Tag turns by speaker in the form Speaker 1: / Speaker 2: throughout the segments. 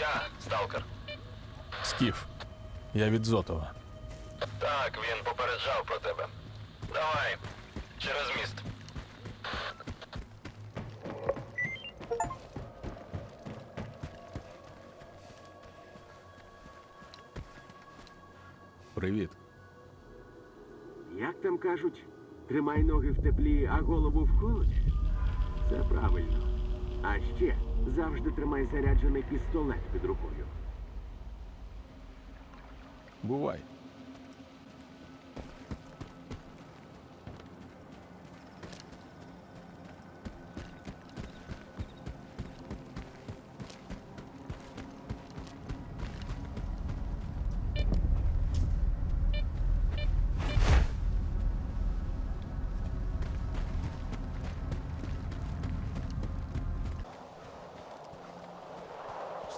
Speaker 1: Я, сталкер.
Speaker 2: Скіф. Я від Зотова.
Speaker 1: Так, він попереджав про тебе. Давай, через міст.
Speaker 2: Привіт.
Speaker 3: Як там кажуть, тримай ноги в теплі, а голову в холоді? Це правильно. А ще завжди тримай заряджений пістолет під рукою.
Speaker 2: Бувай.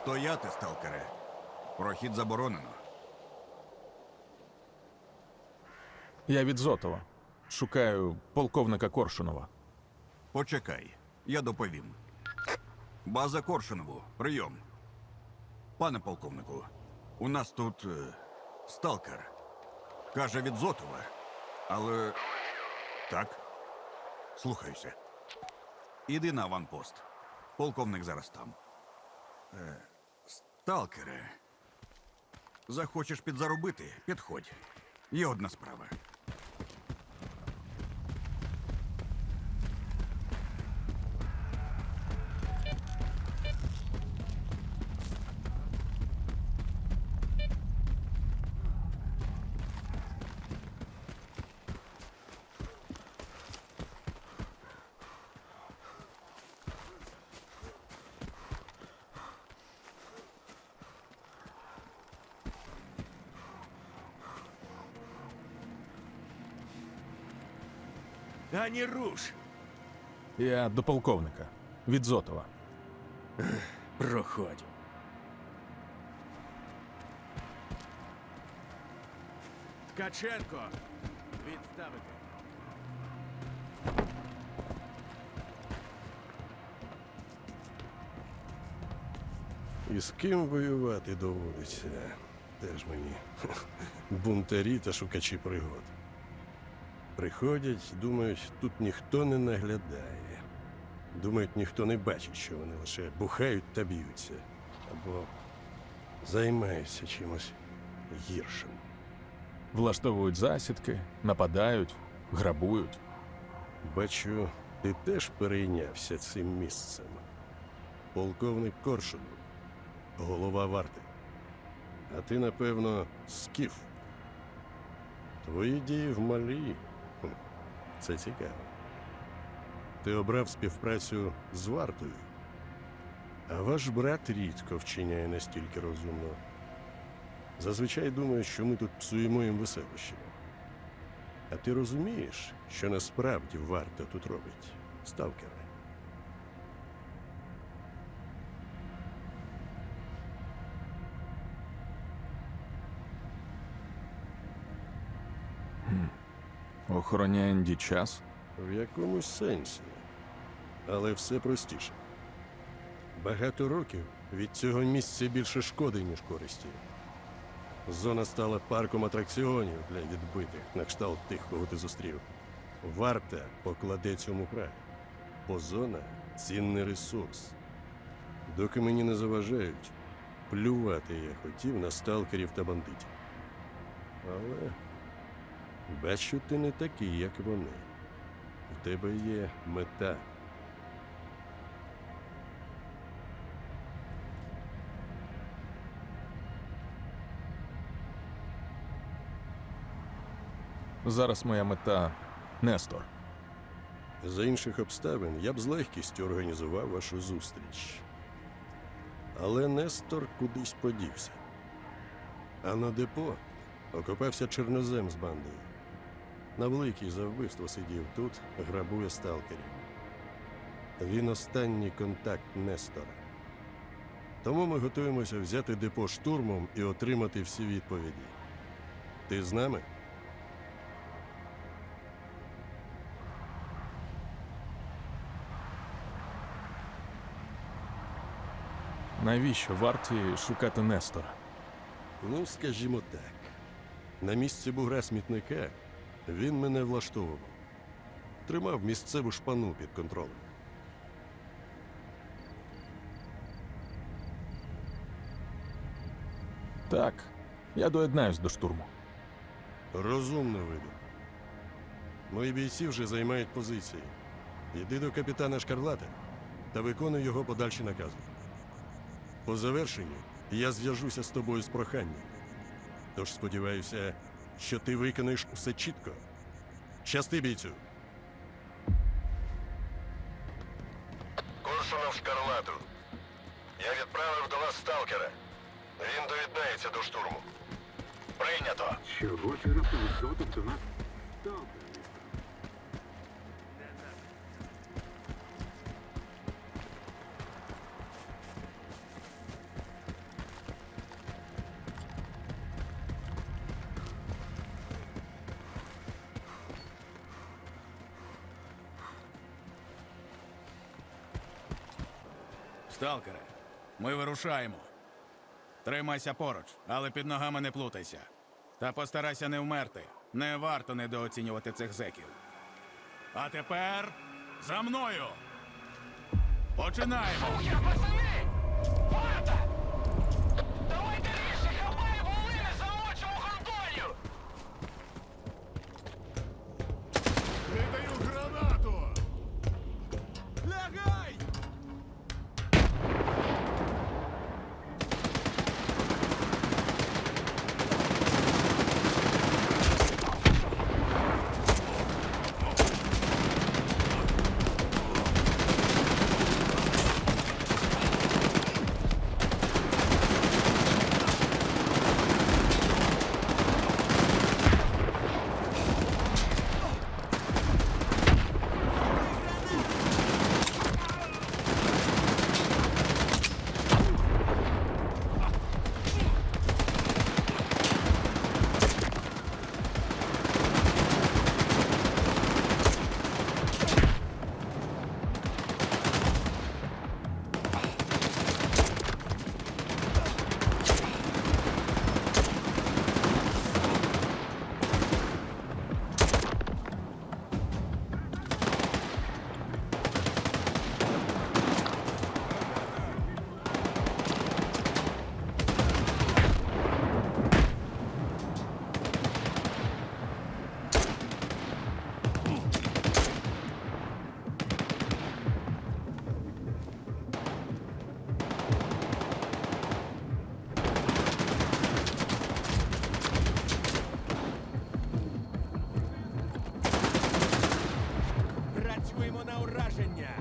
Speaker 4: Стояти, сталкере. Прохід заборонено.
Speaker 2: Я від Зотова. Шукаю полковника Коршунова.
Speaker 4: Почекай, я доповім. База Коршунову, прийом. Пане полковнику, у нас тут е, сталкер. Каже від Зотова. Але. Так. Слухаюся. Іди на аванпост. Полковник зараз там. Е, сталкере. Захочеш підзаробити? Підходь. Є одна справа.
Speaker 5: Ані руш!
Speaker 2: Я до полковника. Від Зотова.
Speaker 5: Проходь. Ткаченко! Відставити.
Speaker 6: І з ким воювати доводиться? Теж мені бунтарі та шукачі пригод. Приходять, думають, тут ніхто не наглядає. Думають, ніхто не бачить, що вони лише бухають та б'ються. Або займаються чимось гіршим.
Speaker 2: Влаштовують засідки, нападають, грабують.
Speaker 6: Бачу, ти теж перейнявся цим місцем. Полковник Коршун, голова варти. А ти, напевно, скіф. Твої дії в малі. Це цікаво. Ти обрав співпрацю з вартою. А ваш брат рідко вчиняє настільки розумно. Зазвичай думає, що ми тут псуємо їм веселище. А ти розумієш, що насправді варта тут робить, сталкере?
Speaker 2: Охороняє Інді час.
Speaker 6: В якомусь сенсі. Але все простіше. Багато років від цього місця більше шкоди, ніж користі. Зона стала парком атракціонів для відбитих на кшталт тих, кого ти зустрів. Варта покладе цьому край. Бо зона цінний ресурс. Доки мені не заважають, плювати я хотів на сталкерів та бандитів. Але бачу, ти не такий, як вони. В тебе є мета.
Speaker 2: Зараз моя мета Нестор.
Speaker 6: За інших обставин я б з легкістю організував вашу зустріч. Але Нестор кудись подівся. А на депо окопався чорнозем з бандою. На великий за вбивство сидів тут, грабує сталкерів. Він останній контакт Нестора. Тому ми готуємося взяти депо штурмом і отримати всі відповіді. Ти з нами?
Speaker 2: Навіщо варті шукати Нестора?
Speaker 6: Ну, скажімо так. На місці бугра смітника він мене влаштовував. Тримав місцеву шпану під контролем.
Speaker 2: Так, я доєднаюсь до штурму.
Speaker 6: Розумно видно. Мої бійці вже займають позиції. Іди до капітана Шкарлата та виконуй його подальші накази. По завершенню я зв'яжуся з тобою з проханням. Тож сподіваюся, що ти виконаєш все чітко. Щасти бійцю!
Speaker 1: Коршунов Шкарлату. Я відправив до вас сталкера. Він доєднається до штурму. Прийнято.
Speaker 3: Чого ти раптом Зотов до нас
Speaker 5: Сталкере, ми вирушаємо. Тримайся поруч, але під ногами не плутайся. Та постарайся не вмерти. Не варто недооцінювати цих зеків. А тепер за мною. Починаємо. wrażenia!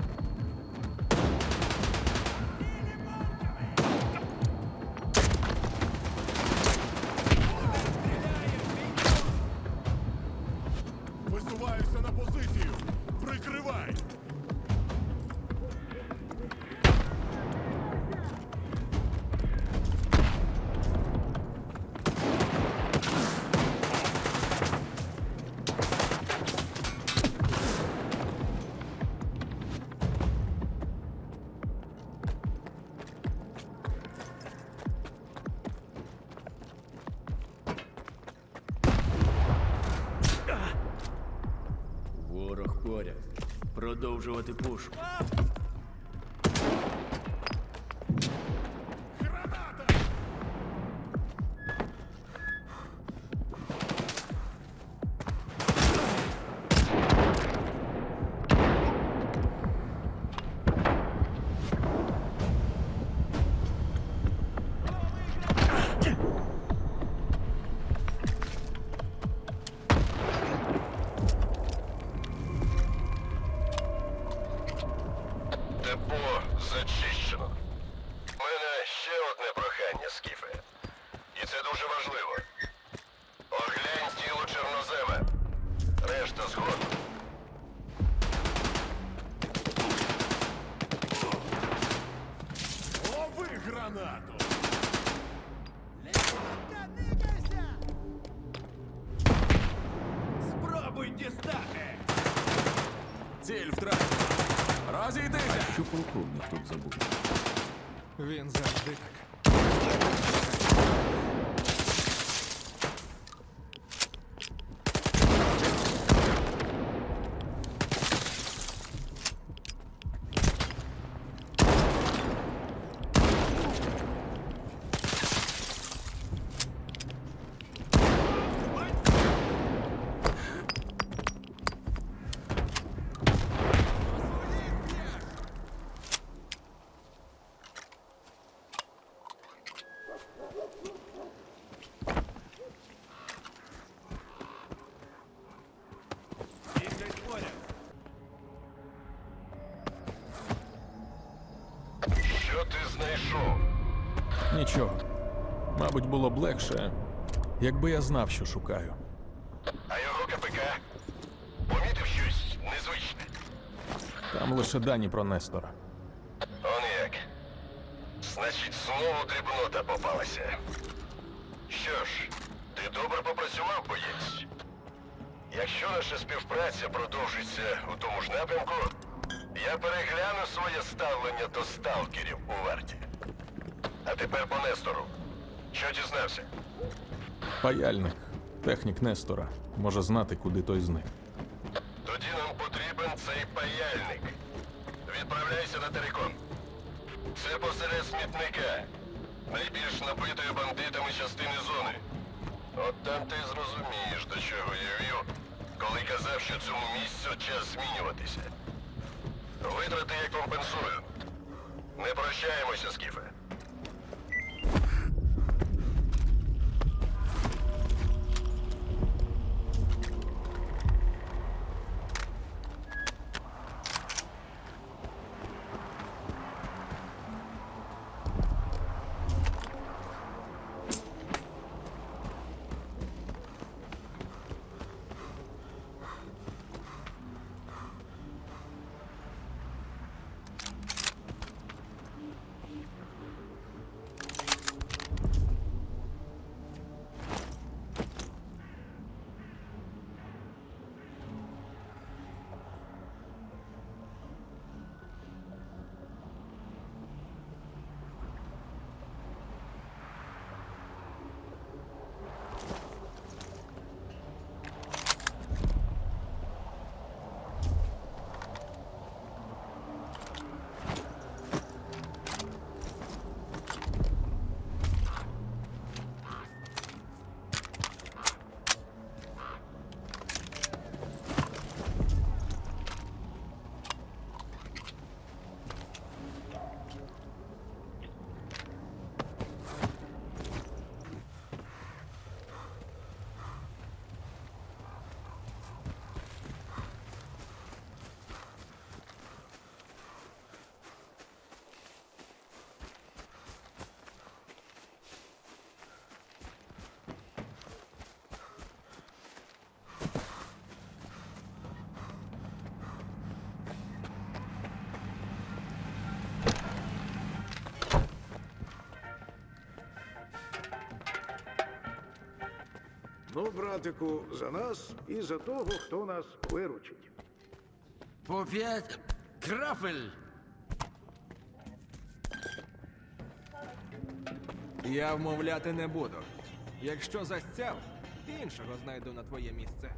Speaker 5: Продовжувати пуш.
Speaker 1: одне прохання, Скіфе. І це дуже важливо. Оглянь тіло чорнозема. Решта згодом.
Speaker 7: Лови гранату!
Speaker 5: Спробуй дістати!
Speaker 2: Ціль втрачена. Розійдися!
Speaker 8: Що полковник тут забув? Він завжди так.
Speaker 2: Нічого. Мабуть, було б легше, якби я знав, що шукаю.
Speaker 1: А його КПК? Помітив щось незвичне?
Speaker 2: Там лише дані про Нестора.
Speaker 1: Он як. Значить, знову дрібнота попалася. Що ж, ти добре попрацював, боєць. Якщо наша співпраця продовжиться у тому ж напрямку, я перегляну своє ставлення до сталкерів у варті. А тепер по Нестору. Що дізнався?
Speaker 2: Паяльник, технік Нестора, може знати, куди той зник.
Speaker 1: Тоді нам потрібен цей паяльник. Відправляйся на Терекон. Це посеред смітника. Найбільш набитої бандитами частини зони. От там ти зрозумієш, до чого я вів, коли казав, що цьому місцю час змінюватися. Витрати я компенсую. Не прощаємося, Скіфе.
Speaker 9: Ну, братику, за нас і за того, хто нас виручить.
Speaker 8: По п'ять крапель.
Speaker 10: Я вмовляти не буду. Якщо застяв, іншого знайду на твоє місце.